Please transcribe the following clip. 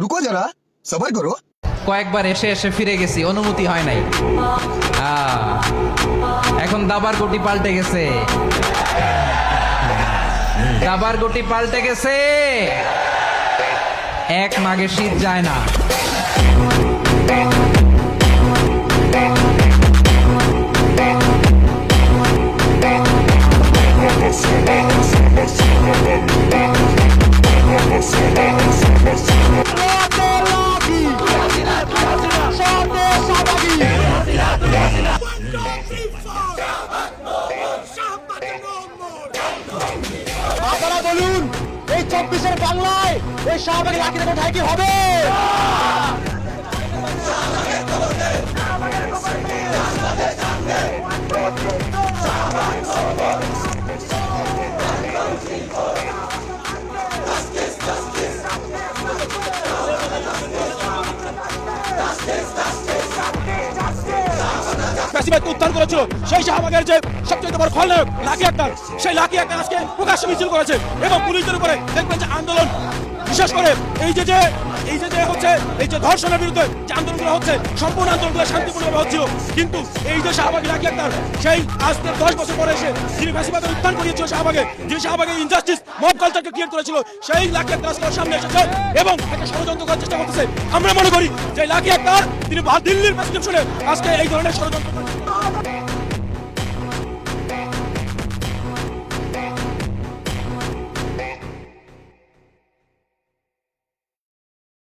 রুকো যারা সবাই করো। কয়েকবার এসে এসে ফিরে গেছি, অনুমতি হয় নাই। এখন দাবার গটি পাল্টে গেছে। দাবার গটি পাল্টে গেছে। এক মাগে শীত যায় না। আপনারা বলুন এই চব্বিশের বাংলায় এই শাহবাগের লাঠিতে কোথায় কি হবে? ফ্যাসিবাদকে উত্থান করেছিল। সেই শাহবাগের যে সবচেয়ে বড় খলনায়ক, লাকি আক্তার, সেই লাকি আক্তার আজকে প্রকাশ্যে মিছিল করেছে এবং পুলিশদের উপরে দেখবেন যে আন্দোলন, বিশেষ করে এই যে যে, এই যে যে হচ্ছে, এই যে ধর্ষণের বিরুদ্ধে যে আন্দোলনগুলো হচ্ছে, সম্পূর্ণ আন্দোলনগুলো শান্তিপূর্ণভাবে হচ্ছিল কিন্তু এই যে শাহবাগী লাকি আক্তার, সেই আজ থেকে দশ বছর পরে এসে যিনি ফ্যাসিবাদের উত্থান করিয়েছিল শাহবাগে। যিনি শাহবাগে ইনজাস্টিস মব কালচারকে ক্রিয়েট করেছিল, সেই লাকি আক্তার সামনে এসেছে এবং একটা করার চেষ্টা করতেছে। আমরা মনে করি যে লাকি আক্তার, তিনি দিল্লির প্রেসক্রিপশনে আজকে এই ধরনের ষড়যন্ত্র